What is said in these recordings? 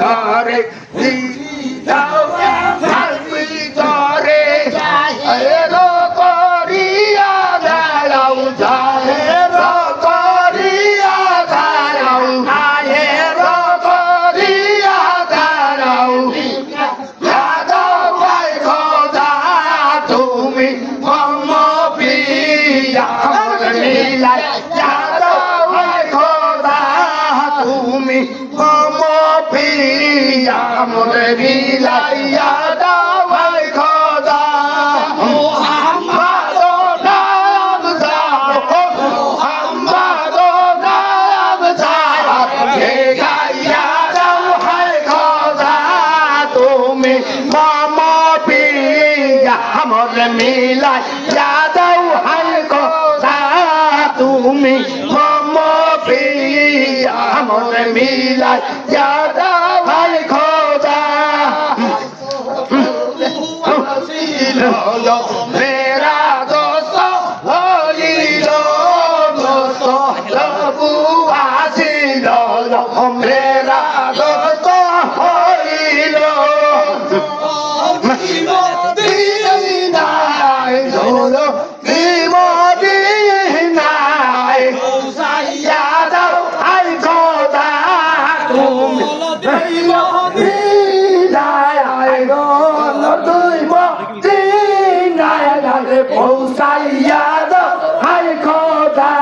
কুস্তি করে ভিতরে এলো করিয়া দাঁড়াও এলো করিয়া পিয়া মোরে মিলাই যাদব ভাই খোদা মোহাম্মদ নাম জানো মোহাম্মদ নাম জানো হে গাইয়া দাও হায় খোদা। তুমি মাম পিয়া আমর মিলাই যাদৌ হায় খোদা। তুমি আমর মিলাই যাদা ভাই খোদা। ও সাইয়াদ হাই খোদা,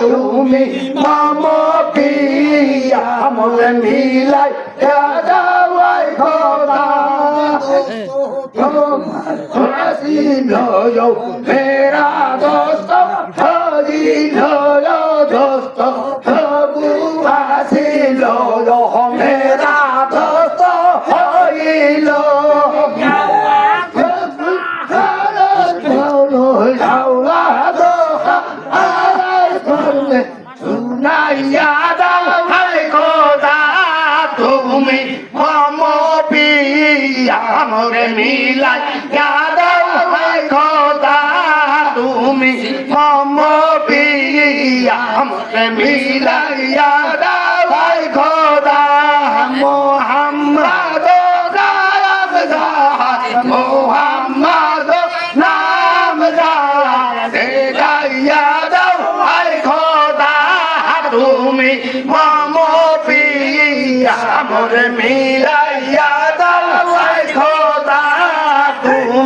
তুমি মাম পিয়া মনে মিলাই দাওয়াই খোদা। তোমার হাসিন হয়ো মেরা দোস্ত হাজিন হয়ো দোস্ত, প্রভু হাসিন হয়ো উঠাইয়া দাও, হায় খোদা, তুমি মমপিয়া মরে মিলাইয়া দাও, হায় খোদা, তুমি মমপিয়া মরে মিলাইয়া দাও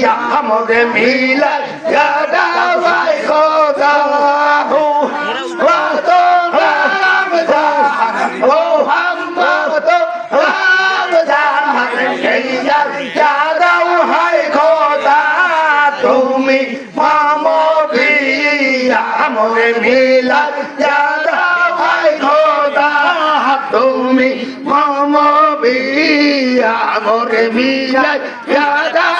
পিয়া আমাকে মিলা দাওয়াই খোদা। তুমি মম পিয়া আমাকে মিলা দাওয়াই খোদা। তুমি মম পিয়া আমাকে মিলা দাওয়াই